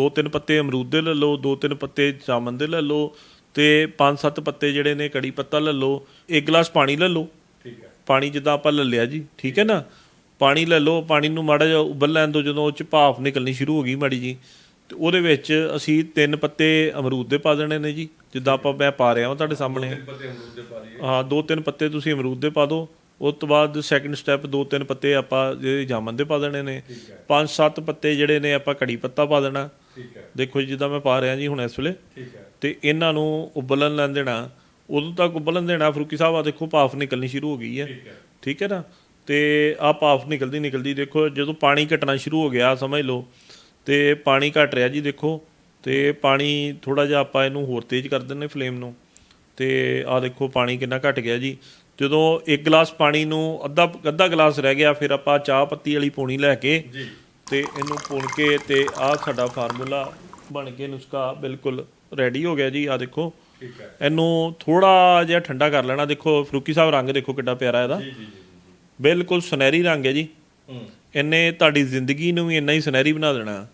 ਦੋ ਤਿੰਨ ਪੱਤੇ ਅਮਰੂਦ ਦੇ ਲੈ ਲਓ ਦੋ ਤਿੰਨ ਪੱਤੇ ਜਾਮਨ ਦੇ ਲੈ ਲਓ ਤੇ ਪੰਜ ਸੱਤ ਪੱਤੇ ਜਿਹੜੇ ਨੇ ਕੜੀ ਪੱਤਾ ਲੈ ਲਓ ਇੱਕ ਗਲਾਸ ਪਾਣੀ ਲੈ ਲਓ। ਠੀਕ ਹੈ। ਪਾਣੀ ਜਿੱਦਾਂ ਆਪਾਂ ਲੈ ਲਿਆ ਜੀ ਠੀਕ ਹੈ ਨਾ? ਪਾਣੀ ਲੈ ਲਓ ਪਾਣੀ ਨੂੰ ਮਾੜਾ ਜਿਹਾ ਉਬਲ ਲੈਣ ਦਿਓ ਜਦੋਂ ਉਹ ਚ ਭਾਫ ਨਿਕਲਣੀ ਸ਼ੁਰੂ ਹੋ ਗਈ ਮਾੜੀ ਜੀ। ਤੇ ਉਹਦੇ ਵਿੱਚ ਅਸੀਂ ਤਿੰਨ ਪੱਤੇ ਅਮਰੂਦ ਦੇ ਪਾ ਦੇਣੇ ਨੇ ਜੀ ਜਿੱਦਾਂ ਆਪਾਂ ਮੈਂ ਪਾ ਰਿਹਾ ਹਾਂ ਤੁਹਾਡੇ ਸਾਹਮਣੇ। ਤਿੰਨ ਪੱਤੇ ਅਮਰੂਦ ਦੇ ਪਾ ਲਈਏ ਹਾਂ ਦੋ ਤਿੰਨ ਪੱਤੇ ਤੁਸੀਂ ਅਮਰੂਦ ਦੇ ਪਾ ਦਿਓ। ਉਸ ਤੋਂ ਬਾਅਦ ਸੈਕੰਡ ਸਟੈਪ ਦੋ ਤਿੰਨ ਪੱਤੇ ਆਪਾਂ ਜਿਹੜੇ ਜਾਮਨ ਦੇ ਪਾ ਦੇਣੇ ਨੇ। ਪੰਜ ਸੱਤ ਪੱਤੇ ਜਿਹੜੇ ਨੇ ਆਪਾਂ ਕੜੀ ਪੱਤਾ ਪਾ ਦੇਣਾ। ਠੀਕ ਹੈ। ਦੇਖੋ ਜੀ ਜਿੱਦਾਂ ਮੈਂ ਪਾ ਰਿਹਾ ਜੀ ਹੁਣ ਇਸ ਵੇਲੇ ਠੀਕ ਹੈ। ਤੇ ਇਹਨਾਂ ਨੂੰ ਉਬਲਣ ਲੈਣ ਦੇਣਾ ਉਦੋਂ ਤੱਕ ਉਬਲਣ ਦੇਣਾ ਫਰੂਕੀ ਸਾਹਿਬ ਆ ਦੇਖੋ ਭਾਫ ਨਿਕਲਣੀ ਸ਼ੁਰੂ ਹੋ ਗਈ ਹੈ। ਠੀਕ ਹੈ। ਨਾ? ਤੇ ਆ ਭਾਫ ਨਿਕਲਦੀ ਨਿਕਲਦੀ ਦੇਖੋ ਜਦੋਂ ਪਾਣੀ ਘਟਣਾ ਸ਼ੁਰੂ ਹੋ ਗਿਆ ਸਮਝ ਲਓ ਤੇ ਪਾਣੀ ਘਟ ਰਿਹਾ ਜੀ ਦੇਖੋ ਤੇ ਪਾਣੀ ਥੋੜਾ ਜਿਹਾ ਆਪਾਂ ਇਹਨੂੰ ਹੋਰ ਤੇਜ਼ ਕਰ ਦਿੰਨੇ ਫਲੇਮ ਨੂੰ ਤੇ ਆ ਦੇਖੋ ਪਾਣੀ ਕਿੰਨਾ ਘਟ ਗਿਆ ਜੀ। ਜਦੋਂ ਇੱਕ ਗਲਾਸ ਪਾਣੀ ਨੂੰ ਅੱਧਾ ਅੱਧਾ ਗਲਾਸ ਰਹਿ ਗਿਆ ਫਿਰ ਆਪਾਂ ਚਾਹ ਪੱਤੀ ਵਾਲੀ ਪੌਣੀ ਲੈ ਕੇ ਜੀ। ਤੇ ਇਹਨੂੰ ਪੁਣ ਕੇ ਤੇ ਆ ਸਾਡਾ ਫਾਰਮੂਲਾ ਬਣ ਕੇ ਨੁਸਖਾ ਬਿਲਕੁਲ ਰੈਡੀ ਹੋ ਗਿਆ ਜੀ ਆ ਦੇਖੋ। ਠੀਕ ਹੈ। ਇਹਨੂੰ ਥੋੜਾ ਜਿਹਾ ਠੰਡਾ ਕਰ ਲੈਣਾ ਦੇਖੋ ਫਰੂਕੀ ਸਾਹਿਬ ਰੰਗ ਦੇਖੋ ਕਿੱਡਾ ਪਿਆਰਾ ਇਹਦਾ। ਜੀ ਜੀ ਜੀ ਜੀ। ਬਿਲਕੁਲ ਸੁਨਹਿਰੀ ਰੰਗ ਹੈ ਜੀ। ਹੂੰ। ਇਹਨੇ ਤੁਹਾਡੀ ਜ਼ਿੰਦਗੀ ਨੂੰ ਵੀ ਇੰਨਾ ਹੀ ਸੁਨਹਿਰੀ ਬਣਾ ਦੇਣਾ।